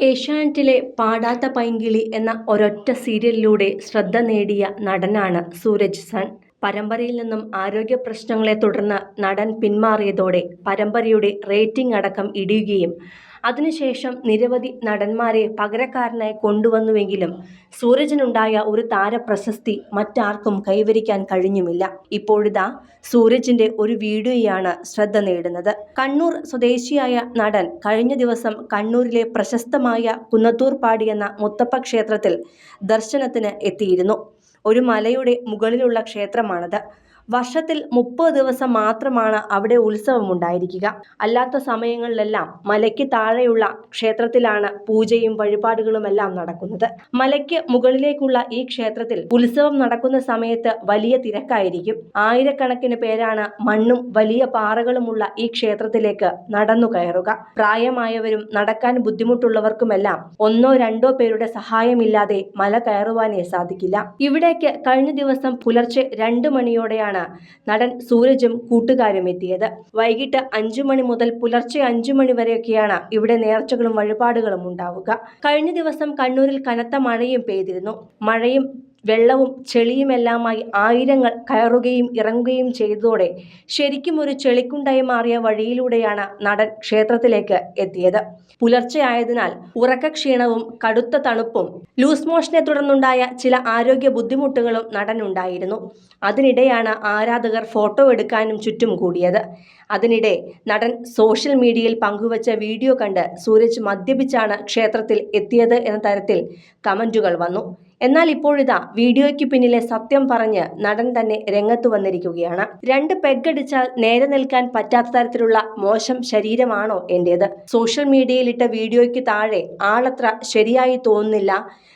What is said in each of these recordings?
ഏഷ്യാനെറ്റിലെ പാടാത്ത പൈങ്കിളി എന്ന ഒരൊറ്റ സീരിയലിലൂടെ ശ്രദ്ധ നേടിയ നടനാണ് സൂരജ് സൺ. പരമ്പരയിൽ നിന്നും ആരോഗ്യ പ്രശ്നങ്ങളെ തുടർന്ന് നടൻ പിന്മാറിയതോടെ പരമ്പരയുടെ റേറ്റിംഗ് അടക്കം ഇടിയുകയും അതിനുശേഷം നിരവധി നടന്മാരെ പകരക്കാരനായി കൊണ്ടുവന്നുവെങ്കിലും സൂരജിനുണ്ടായ ഒരു താരപ്രശസ്തി മറ്റാർക്കും കൈവരിക്കാൻ കഴിഞ്ഞുമില്ല. ഇപ്പോഴിതാ സൂരജിന്റെ ഒരു വീഡിയോയാണ് ശ്രദ്ധ നേടുന്നത്. കണ്ണൂർ സ്വദേശിയായ നടൻ കഴിഞ്ഞ ദിവസം കണ്ണൂരിലെ പ്രശസ്തമായ കുന്നത്തൂർപ്പാടി എന്ന മുത്തപ്പ ക്ഷേത്രത്തിൽ ദർശനത്തിന് എത്തിയിരുന്നു. ഒരു മലയുടെ മുകളിലുള്ള ക്ഷേത്രമാണത്. വർഷത്തിൽ മുപ്പത് ദിവസം മാത്രമാണ് അവിടെ ഉത്സവം ഉണ്ടായിരിക്കുക അല്ലാത്ത സമയങ്ങളിലെല്ലാം മലയ്ക്ക് താഴെയുള്ള ക്ഷേത്രത്തിലാണ് പൂജയും വഴിപാടുകളുമെല്ലാം നടക്കുന്നത്. മലയ്ക്ക് മുകളിലേക്കുള്ള ഈ ക്ഷേത്രത്തിൽ ഉത്സവം നടക്കുന്ന സമയത്ത് വലിയ തിരക്കായിരിക്കും. ആയിരക്കണക്കിന് പേരാണ് മണ്ണും വലിയ പാറകളുമുള്ള ഈ ക്ഷേത്രത്തിലേക്ക് നടന്നു കയറുക. പ്രായമായവരും നടക്കാൻ ബുദ്ധിമുട്ടുള്ളവർക്കുമെല്ലാം ഒന്നോ രണ്ടോ പേരുടെ സഹായമില്ലാതെ മല കയറുവാനേ സാധിക്കില്ല. ഇവിടേക്ക് കഴിഞ്ഞ ദിവസം പുലർച്ചെ രണ്ട് മണിയോടെയാണ് നടൻ സൂരജും കൂട്ടുകാരും എത്തിയത്. വൈകിട്ട് അഞ്ചു മണി മുതൽ പുലർച്ചെ അഞ്ചു മണി വരെയൊക്കെയാണ് ഇവിടെ നേർച്ചകളും വഴിപാടുകളും ഉണ്ടാവുക. കഴിഞ്ഞ ദിവസം കണ്ണൂരിൽ കനത്ത മഴയും പെയ്തിരുന്നു. മഴയും വെള്ളവും ചെളിയുമെല്ലാമായി ആയിരങ്ങൾ കയറുകയും ഇറങ്ങുകയും ചെയ്തതോടെ ശരിക്കും ഒരു ചെളിക്കുണ്ടായി മാറിയ വഴിയിലൂടെയാണ് നടൻ ക്ഷേത്രത്തിലേക്ക് എത്തിയത്. പുലർച്ചെയായതിനാൽ ഉറക്കക്ഷീണവും കടുത്ത തണുപ്പും ലൂസ് മോഷനെ തുടർന്നുണ്ടായ ചില ആരോഗ്യ ബുദ്ധിമുട്ടുകളും നടനുണ്ടായിരുന്നു. അതിനിടെയാണ് ആരാധകർ ഫോട്ടോ എടുക്കാനും ചുറ്റും കൂടിയത്. അതിനിടെ നടൻ സോഷ്യൽ മീഡിയയിൽ പങ്കുവച്ച വീഡിയോ കണ്ട് സൂരജ് മദ്യപിച്ചാണ് ക്ഷേത്രത്തിൽ എത്തിയത് എന്ന തരത്തിൽ കമന്റുകൾ വന്നു. എന്നാൽ ഇപ്പോഴിതാ വീഡിയോയ്ക്ക് പിന്നിലെ സത്യം പറഞ്ഞ് നടൻ തന്നെ രംഗത്ത് വന്നിരിക്കുകയാണ്. രണ്ട് പെഗടിച്ചാൽ നേരെ നിൽക്കാൻ പറ്റാത്ത തരത്തിലുള്ള മോശം ശരീരമാണോ എന്റേത്? സോഷ്യൽ മീഡിയയിലിട്ട വീഡിയോയ്ക്ക് താഴെ ആളത്ര ശരിയായി തോന്നുന്നില്ല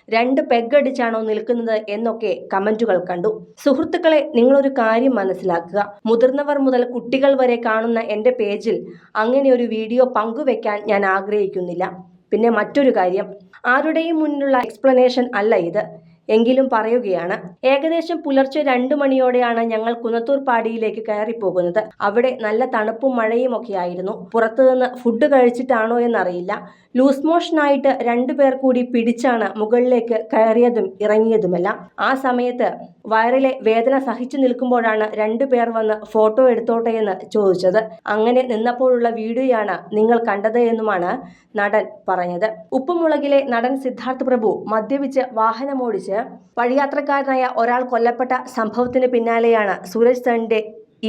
രണ്ട് പെഗടിച്ചാണോ നിൽക്കുന്നത് എന്നൊക്കെ കമന്റുകൾ കണ്ടു. സുഹൃത്തുക്കളെ നിങ്ങളൊരു കാര്യം മനസ്സിലാക്കുക. മുതിർന്നവർ മുതൽ കുട്ടികൾ വരെ കാണുന്ന എന്റെ പേജിൽ അങ്ങനെ ഒരു വീഡിയോ പങ്കുവെക്കാൻ ഞാൻ ആഗ്രഹിക്കുന്നില്ല. പിന്നെ മറ്റൊരു കാര്യം ആരുടെയും മുന്നിലുള്ള എക്സ്പ്ലനേഷൻ അല്ല ഇത്. എങ്കിലും പറയുകയാണ് ഏകദേശം പുലർച്ചെ രണ്ടു മണിയോടെയാണ് ഞങ്ങൾ കുന്നത്തൂർ പാടിയിലേക്ക് കയറിപ്പോകുന്നത്. അവിടെ നല്ല തണുപ്പും മഴയും ഒക്കെ ആയിരുന്നു. പുറത്തുനിന്ന് ഫുഡ് കഴിച്ചിട്ടാണോ എന്നറിയില്ല. ലൂസ് മോഷനായിട്ട് രണ്ടുപേർ കൂടി പിടിച്ചാണ് മുകളിലേക്ക് കയറിയതും ഇറങ്ങിയതുമെല്ലാം. ആ സമയത്ത് വയറിലെ വേദന സഹിച്ചു നിൽക്കുമ്പോഴാണ് രണ്ടുപേർ വന്ന് ഫോട്ടോ എടുത്തോട്ടെ എന്ന് ചോദിച്ചത്. അങ്ങനെ നിന്നപ്പോഴുള്ള വീഡിയോയാണ് നിങ്ങൾ കണ്ടത് എന്നുമാണ് നടൻ പറഞ്ഞത്. ഉപ്പുമുളകിലെ നടൻ സിദ്ധാർത്ഥ് പ്രഭു മദ്യപിച്ച് വാഹനമോടിച്ച് വഴിയാത്രക്കാരനായ ഒരാൾ കൊല്ലപ്പെട്ട സംഭവത്തിന് പിന്നാലെയാണ് സൂരജ് സണിന്റെ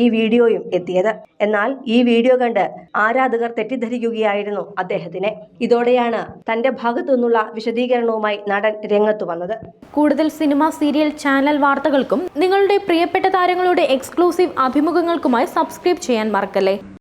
ഈ വീഡിയോയും എത്തിയത്. എന്നാൽ ഈ വീഡിയോ കണ്ട് ആരാധകർ തെറ്റിദ്ധരിക്കുകയായിരുന്നു അദ്ദേഹത്തിനെ. ഇതോടെയാണ് തന്റെ ഭാഗത്തു നിന്നുള്ള വിശദീകരണവുമായി നടൻ രംഗത്തു വന്നത്. കൂടുതൽ സിനിമ സീരിയൽ ചാനൽ വാർത്തകൾക്കും നിങ്ങളുടെ പ്രിയപ്പെട്ട താരങ്ങളുടെ എക്സ്ക്ലൂസീവ് അഭിമുഖങ്ങൾക്കുമായി സബ്സ്ക്രൈബ് ചെയ്യാൻ മറക്കല്ലേ?